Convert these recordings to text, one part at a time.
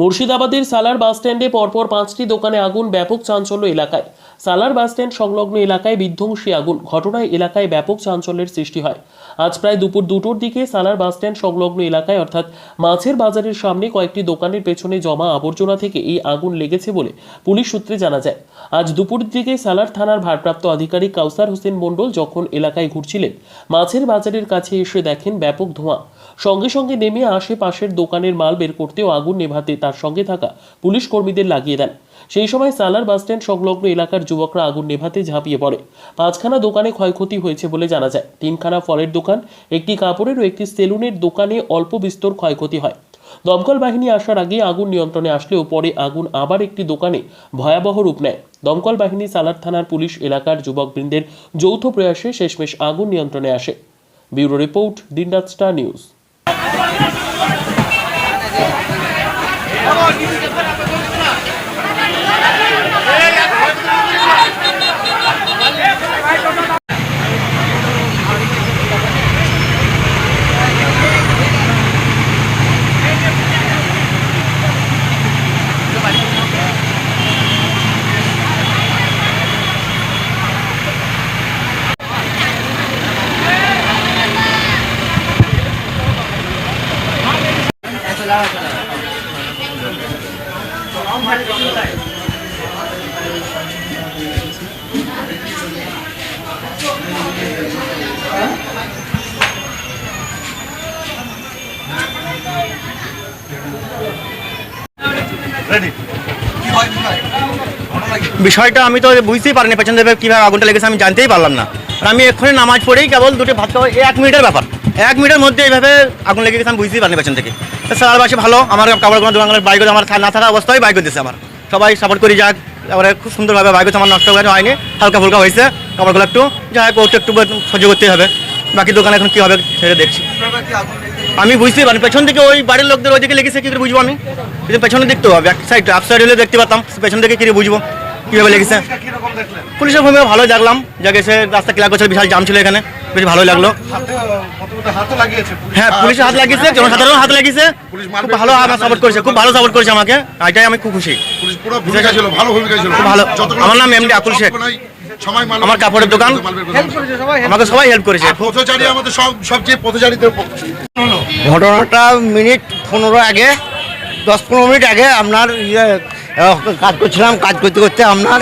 মুর্শিদাবাদের সালার বাসস্ট্যান্ডে পরপর পাঁচটি দোকানে আগুন, ব্যাপক চাঞ্চল্য এলাকায়। সালার বাসস্ট্যান্ড সংলগ্ন এলাকায় বিধ্বংসী আগুন। ঘটনায় এলাকায় ব্যাপক চাঞ্চল্যের সৃষ্টি হয়। আজ প্রায় দুপুর দুটোর দিকে সালার বাসস্ট্যান্ড সংলগ্ন এলাকায়, অর্থাৎ মাছের বাজারের সামনে কয়েকটি দোকানের পেছনে জমা আবর্জনা থেকে এই আগুন লেগেছে বলে পুলিশ সূত্রে জানা যায়। আজ দুপুর দিকে সালার থানার ভারপ্রাপ্ত আধিকারিক কাউসার হোসেন মণ্ডল যখন এলাকায় ঘুরছিলেন, মাছের বাজারের কাছে এসে দেখেন ব্যাপক ধোঁয়া। সঙ্গে সঙ্গে নেমে আশেপাশের দোকানের মাল বের করতেও আগুন নেভাতে তার সঙ্গে থাকা পুলিশ কর্মীদের লাগিয়ে দেন। সেই সময় সালার বাসস্ট্যান্ড সংলগ্ন এলাকার যুবকরা আগুন নেভাতে ঝাঁপিয়ে পড়ে। পাঁচখানা দোকানে ক্ষয়ক্ষতি হয়েছে বলে জানা যায়। তিনখানা ফলের দোকান, একটি কাপড়ের ও একটি সেলুনের দোকানে অল্প বিস্তর ক্ষয়ক্ষতি হয়। দমকল বাহিনী আসার আগে আগুন নিয়ন্ত্রণে আসলেও পরে আগুন আবার একটি দোকানে ভয়াবহ রূপ নেয়। দমকল বাহিনী সালার থানার পুলিশ এলাকার যুবকবৃন্দের যৌথ প্রয়াসে শেষমেশ আগুন নিয়ন্ত্রণে আসে। Bureau report, Dinraat Star News. Come on, you can put বিষয়টা আমি তো বুঝতেই পারিনি, পেছন থেকে কীভাবে আগুনটা লেগেছে আমি জানতেই পারলাম না। আর আমি এক্ষুনি নামাজ পড়েই কেবল দুটো ভাত খাওয়া এক মিনিটের ব্যাপার। এক মিনিটের মধ্যে এইভাবে আগুন লেগে গেছে আমি বুঝতেই পারিনি পেছন থেকে। সারাবাসী ভালো, আমার কাপড় কোনো দোকানের বাইক আমার না থাকা অবস্থায় বাইক দিয়েছে আমার। সবাই সাপোর্ট করি, যাক এবারে খুব সুন্দরভাবে বাইক আমার নষ্ট করে হয়নি, হালকা ফুলকা হয়েছে, কাপড়গুলো একটু, যাই হোক ওটা একটু সহ্য করতেই হবে। বাকি দোকানে এখন কী হবে সেটা দেখছি। আমি বুঝতেই পারি পেছন থেকে ওই বাড়ির লোকদের ওইদিকে লেগেছে, কি করে বুঝব আমি? পেছনে দেখতে হবে ব্যাক সাইড আপ সাইড হলে দেখতে পারতাম, পেছন থেকে কি বুঝব? কীভাবে লেগেছে? পুলিশের ভূমিকা ভালো দেখলাম যা গেছে রাস্তা ক্লিয়ার করছে বিশাল জাম ছিল এখানে। বেশ ভালোই লাগল। হ্যাঁ পুলিশের হাত লাগিয়েছে জনসাধারণ হাত লাগিয়েছে। খুব ভালো আমার সাপোর্ট করেছে খুব ভালো সাপোর্ট করেছে আমাকে। এটাই আমি খুব খুশি। পুলিশ পুরো ভূমিকা ছিল ভালো ভূমিকা ছিল। খুব ভালো। যতগুলো আমার নাম এমডি আকুল শেখ। আমার কাপড়ের দোকান। আমাকে সবাই হেল্প করেছে। পথচারী আমাদের সব সবচেয়ে পথচারীদের ঘটনাটা মিনিট পনেরো আগে দশ পনেরো মিনিট আগে আপনার ইয়ে কাজ করছিলাম কাজ করতে করতে আপনার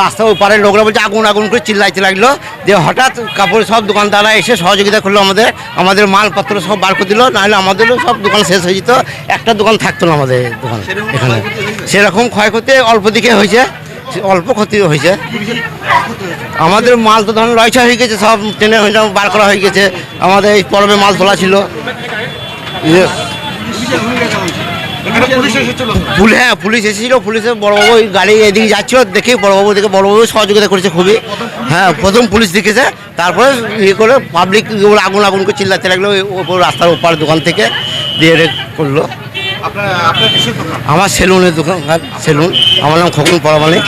রাস্তার ওপারে লোকরা বলছে আগুন আগুন করে চিল্লাইতে লাগল যে হঠাৎ কাপড় সব দোকানদাররা এসে সহযোগিতা করল আমাদের আমাদের মালপত্র সব বার করে দিল নাহলে আমাদেরও সব দোকান শেষ হয়ে যেত একটা দোকান থাকতো না আমাদের দোকান এখানে। সেরকম ক্ষয়ক্ষতি অল্প দিকে হয়েছে অল্প ক্ষতি হয়েছে। আমাদের মাল তো ধরুন লয়ছা হয়ে গেছে সব ট্রেনে বার করা হয়ে গেছে আমাদের এই পর্বে মাল তোলা ছিল। পুলিশ হ্যাঁ পুলিশ এসেছিল পুলিশের বড়বাবু ওই গাড়ি এদিকে যাচ্ছিল দেখে বড়বাবু দেখে বড়বাবু সহযোগিতা করেছে খুবই। হ্যাঁ প্রথম পুলিশ দেখেছে তারপরে ইয়ে করে পাবলিক আগুন আগুন করে চিল্লাতে লাগল ওপর রাস্তার ওপার দোকান থেকে দিয়ে করল। আমার সেলুনের দোকান সেলুন আমার নাম খোকন পরমানিক